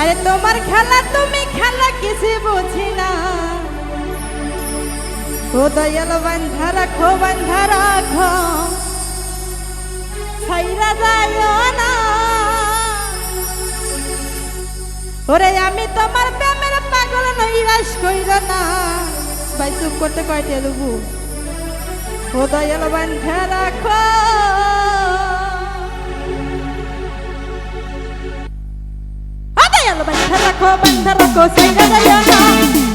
আরে তোমার খেলা, তুমি খেলা কিছু বুঝি না। ও দয়াল বান্ধা রাখো বান্ধা রাখো ছাইরা যায় না। ওরে আমি তোমার প্রেমের পাগল নৈরাশ কইর না। ভাই, চুপ করতে কয়টা দেবো দয়াল বান্ধা রাখো দয়াল বান্ধা রাখো বান্ধা রাখো ছাইরা যায়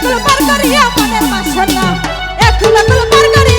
কুল পার করিয়া মনের বাসনা এক কুল কুল পার করিয়া